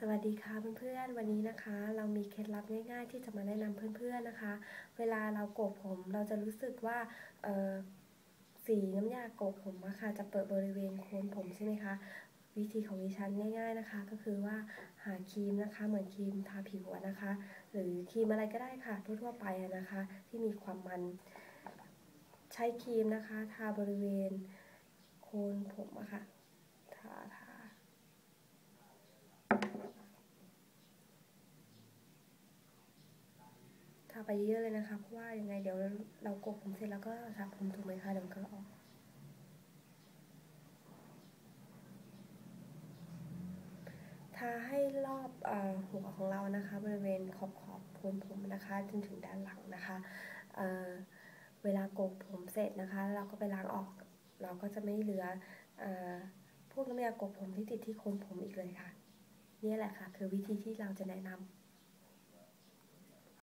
สวัสดีค่ะเพื่อนๆ วันนี้นะคะ เรามีเคล็ดลับง่าย ๆ ที่จะมาแนะนำเพื่อนๆนะคะ เวลาเราโกกผมเราจะรู้สึกว่าสีน้ำยาโกกผมอะค่ะจะเปิดบริเวณโคนผมใช่ไหมคะวิธีของดิฉันง่าย ๆนะคะ ก็คือว่าหาครีมนะคะ เหมือนครีมทาผิวนะคะ หรือครีมอะไรก็ได้ค่ะทั่วๆไปนะคะ ที่มีความมัน ใช้ครีมนะคะ ทาบริเวณโคนผมอะค่ะทาทาทาไปเยอะเลยนะคะ เพราะว่ายังไงเดี๋ยวเรากบผมเสร็จแล้วก็สระผมถูกไหมคะเดี๋ยวมันก็ออกทาให้รอบอหัวของเรานะคะ บริเวณขอบขอบโคนผมนะคะ จนถึงด้านหลังนะคะเเวลาโกกผมเสร็จนะคะ เราก็ไปล้างออก เราก็จะไม่เหลืออพวกน้ำยาโกกผมที่ติดที่โคนผมอีกเลยค่ะ นี่แหละค่ะ คือวิธีที่เราจะแนะนำ